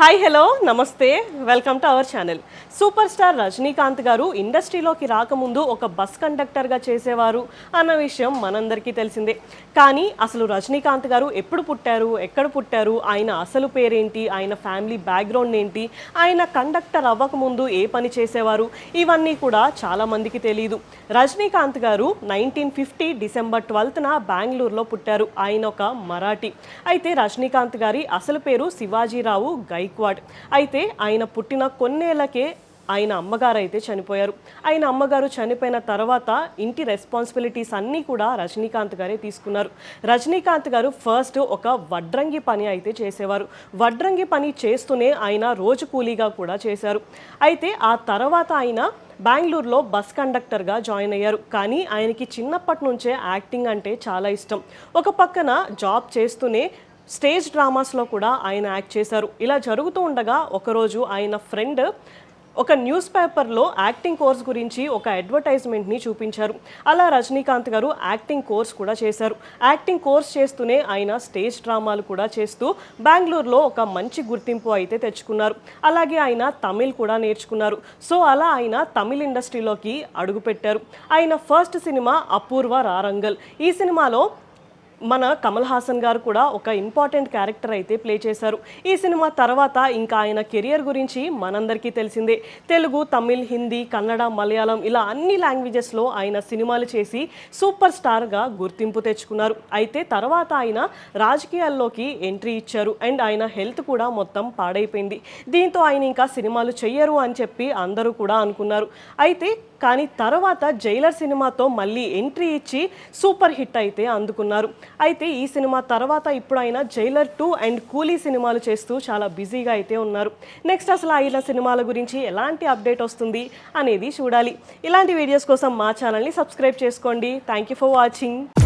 hi hello నమస్తే welcome to our channel super star Rajinikanth garu ఇండస్ట్రీలోకి రాకముందు ఒక బస్ కండక్టర్గా చేసేవారు అన్న విషయం మనందరికీ తెలిసిందే. కానీ అసలు రజనీకాంత్ గారు ఎప్పుడు పుట్టారు ఎక్కడ పుట్టారు ఆయన అసలు పేరేంటి ఆయన ఫ్యామిలీ బ్యాక్గ్రౌండ్ ఏంటి ఆయన కండక్టర్ అవ్వకముందు ఏ పని చేసేవారు ఇవన్నీ కూడా చాలామందికి తెలియదు రజనీకాంత్ గారు నైన్టీన్ ఫిఫ్టీ డిసెంబర్ ట్వెల్త్న బెంగళూరులో పుట్టారు. ఆయన ఒక మరాఠీ. అయితే రజనీకాంత్ గారి అసలు పేరు శివాజీరావు గైక్వాడ్ అయితే ఆయన పుట్టిన కొన్నేళ్ళకే ఆయన అమ్మగారు అయితే చనిపోయారు. ఆయన అమ్మగారు చనిపోయిన తర్వాత ఇంటి రెస్పాన్సిబిలిటీస్ అన్నీ కూడా రజనీకాంత్ గారే తీసుకున్నారు. రజనీకాంత్ గారు ఫస్ట్ ఒక వడ్రంగి పని అయితే చేసేవారు. వడ్రంగి పని చేస్తూనే ఆయన రోజు కూలీగా కూడా చేశారు. అయితే ఆ తర్వాత ఆయన బెంగళూరులో బస్ కండక్టర్గా జాయిన్ అయ్యారు. కానీ ఆయనకి చిన్నప్పటి నుంచే యాక్టింగ్ అంటే చాలా ఇష్టం. ఒక పక్కన జాబ్ చేస్తూనే స్టేజ్ డ్రామాస్లో కూడా ఆయన యాక్ట్ చేశారు. ఇలా జరుగుతూ ఉండగా ఒకరోజు ఆయన ఫ్రెండ్ ఒక న్యూస్ పేపర్లో యాక్టింగ్ కోర్స్ గురించి ఒక అడ్వర్టైజ్మెంట్ని చూపించారు. అలా రజనీకాంత్ గారు యాక్టింగ్ కోర్స్ కూడా చేశారు. యాక్టింగ్ కోర్స్ చేస్తూనే ఆయన స్టేజ్ డ్రామాలు కూడా చేస్తూ బెంగళూరులో ఒక మంచి గుర్తింపు అయితే తెచ్చుకున్నారు. అలాగే ఆయన తమిళ్ కూడా నేర్చుకున్నారు. సో అలా ఆయన తమిళ్ ఇండస్ట్రీలోకి అడుగుపెట్టారు. ఆయన ఫస్ట్ సినిమా అపూర్వ రారంగల్. ఈ సినిమాలో మన కమల్ హాసన్ గారు కూడా ఒక ఇంపార్టెంట్ క్యారెక్టర్ అయితే ప్లే చేశారు. ఈ సినిమా తర్వాత ఇంకా ఆయన కెరియర్ గురించి మనందరికీ తెలిసిందే. తెలుగు తమిళ్ హిందీ కన్నడ మలయాళం ఇలా అన్ని లాంగ్వేజెస్లో ఆయన సినిమాలు చేసి సూపర్ స్టార్గా గుర్తింపు తెచ్చుకున్నారు. అయితే తర్వాత ఆయన రాజకీయాల్లోకి ఎంట్రీ ఇచ్చారు. అండ్ ఆయన హెల్త్ కూడా మొత్తం పాడైపోయింది. దీంతో ఆయన ఇంకా సినిమాలు చెయ్యరు అని చెప్పి అందరూ కూడా అనుకున్నారు. అయితే కానీ తర్వాత జైలర్ సినిమాతో మళ్ళీ ఎంట్రీ ఇచ్చి సూపర్ హిట్ అయితే అందుకున్నారు. అయితే ఈ సినిమా తర్వాత ఇప్పుడు ఆయన జైలర్ టూ అండ్ కూలీ సినిమాలు చేస్తూ చాలా బిజీగా అయితే ఉన్నారు. నెక్స్ట్ అసలు ఆయన సినిమాల గురించి ఎలాంటి అప్డేట్ వస్తుంది అనేది చూడాలి. ఇలాంటి వీడియోస్ కోసం మా ఛానల్ని సబ్స్క్రైబ్ చేసుకోండి. Thank you for watching